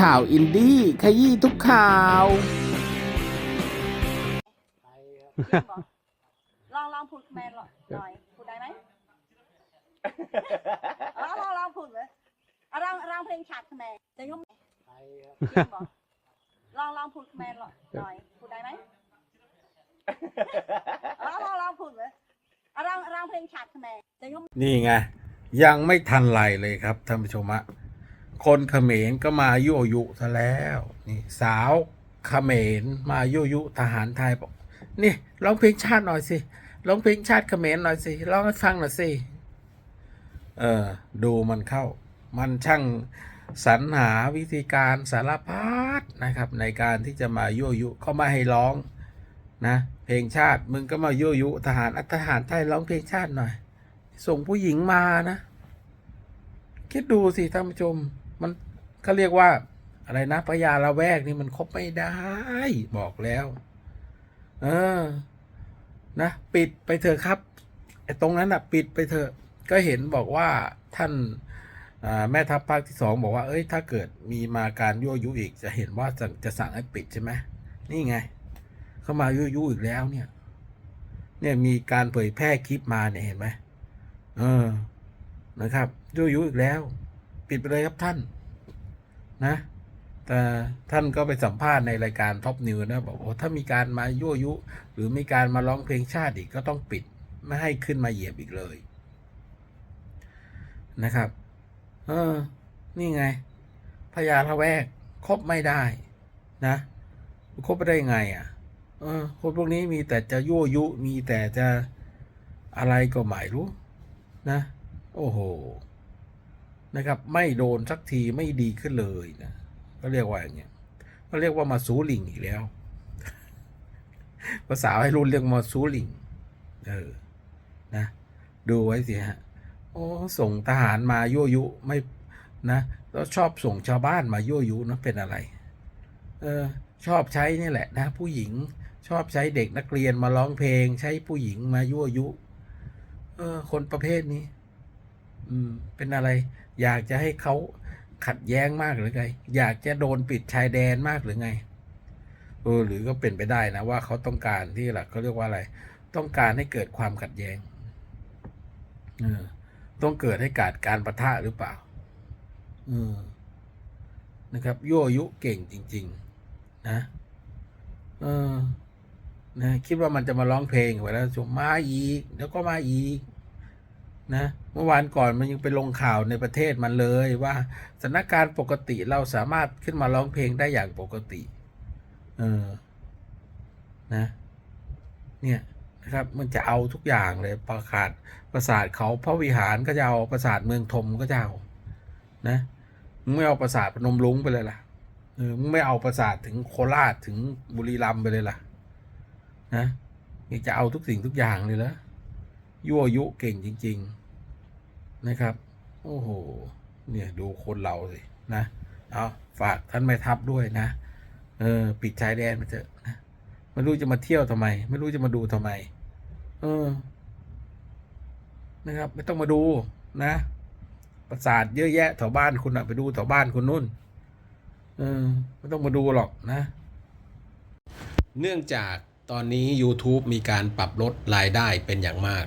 ข่าวอินดี้ขยี้ทุกข่าว ลองลองพูดแมนหน่อยพูดได้ไหมเออลองลองพูดเลยเอาร้องร้องเพลงฉากแมนจะยุ่งจริงบอกลองลองพูดแมนหน่อยพูดได้ไหมเออลองลองพูดเลยเอาร้องร้องเพลงฉากแมนจะยุ่งนี่ไงยังไม่ทันไรเลยครับท่านผู้ชมอะ คนเขมรก็มายั่วยุซะแล้วนี่สาวเขมรมายั่วยุทหารไทยบอกนี่ร้องเพลงชาติหน่อยสิร้องเพลงชาติเขมรหน่อยสิร้องให้ฟังหน่อยสิเออดูมันเข้า มันช่างสรรหาวิธีการสารพัดนะครับ ในการที่จะมายั่วยุเขามาให้ร้องนะเพลงชาติมึงก็มายั่วยุทหารอัทหารไทยร้องเพลงชาติหน่อย ส่งผู้หญิงมานะ คิดดูสิท่านผู้ชม มันเขาเรียกว่า อะไรนะพญาละแวกนี่มันคบไม่ได้ บอกแล้ว เออ นะปิดไปเถอะครับไอ้ตรงนั้นอะ ปิดไปเถอะ ก็เห็นบอกว่าท่านแม่ทัพภาคที่สองบอกว่า เอ้ย ถ้าเกิดมีมาการยั่วยุอีก จะเห็นว่าจะจะสั่งให้ปิดใช่ไหมนี่ไง เข้ามายั่วยุอีกแล้วเนี่ย เนี่ยมีการเผยแพร่คลิปมาเนี่ยเห็นไหมเออนะครับยั่วยุอีกแล้ว ปิดไปเลยครับท่านนะแต่ท่านก็ไปสัมภาษณ์ในรายการท็อปนิวนะบอกโอ้ถ้ามีการมายั่วยุ หรือมีการมาร้องเพลงชาติอีกก็ต้องปิดไม่ให้ขึ้นมาเหยียบอีกเลย นะครับ เออ นี่ไงพญาละแวกคบไม่ได้นะคบไปได้ไงอะ เออ คนพวกนี้มีแต่จะยั่วยุ มีแต่จะอะไรก็ไม่รู้ นะ โอ้โห นะครับ ไม่โดนสักทีไม่ดีขึ้นเลยนะก็เรียกว่าอย่างเงี้ยก็เรียกว่ามาซูลิงอีกแล้ว ภาษาให้รุ่นเรียกมาซูลิงเออนะดูไว้สิฮะโอ้ส่งทหารมายั่วยุไม่นะแล้วชอบส่งชาวบ้านมายั่วยุนะเป็นอะไร เออชอบใช้นี่แหละนะ ผู้หญิงชอบใช้เด็กนักเรียนมาร้องเพลง ใช้ผู้หญิงมายั่วยุ เออ คนประเภทนี้ อืม เป็นอะไร อยากจะให้เขาขัดแย้งมากหรือไง อยากจะโดนปิดชายแดนมากหรือไง เออ หรือก็เป็นไปได้นะว่าเขาต้องการที่หละเขาเรียกว่าอะไร ต้องการให้เกิดความขัดแย้งเออต้องเกิดให้เกิดการประทะหรือเปล่าเออนะครับยั่วยุเก่งจริง ๆ นะเออนะคิดว่ามันจะมาร้องเพลงไว้แล้วชมมาอีกแล้วก็มาอีก นะเมื่อวานก่อนมันยังไปลงข่าวในประเทศมันเลยว่าสถานการณ์ปกติเราสามารถขึ้นมาร้องเพลงได้อย่างปกติ เออนะ เนี่ยนะครับ มันจะเอาทุกอย่างเลยประกาศประสาทเขาพระวิหารก็จะเอาประสาทเมืองธมก็จะเอานะมึงไม่เอาประสาทพนมรุ้งไปเลยล่ะเออมึงไม่เอาประสาทถึงโคราชถึงบุรีรัมย์ไปเลยล่ะ นะนี่จะเอาทุกสิ่งทุกอย่างเลยเหรอ ยั่วยุเก่งจริง ๆนะครับ โอ้โห เนี่ยดูคนเราสินะ เอาฝากท่านแม่ทัพด้วยนะ เออ ปิดชายแดนไปเถอะนะไม่รู้จะมาเที่ยวทำไม ไม่รู้จะมาดูทำไม เออ นะครับ ไม่ต้องมาดูนะ ประสาทเยอะแยะแถวบ้านคุณอะไปดูแถวบ้านคุณนู่น เออ ไม่ต้องมาดูหรอกนะ เนื่องจากตอนนี้ YouTube มีการปรับลดรายได้เป็นอย่างมาก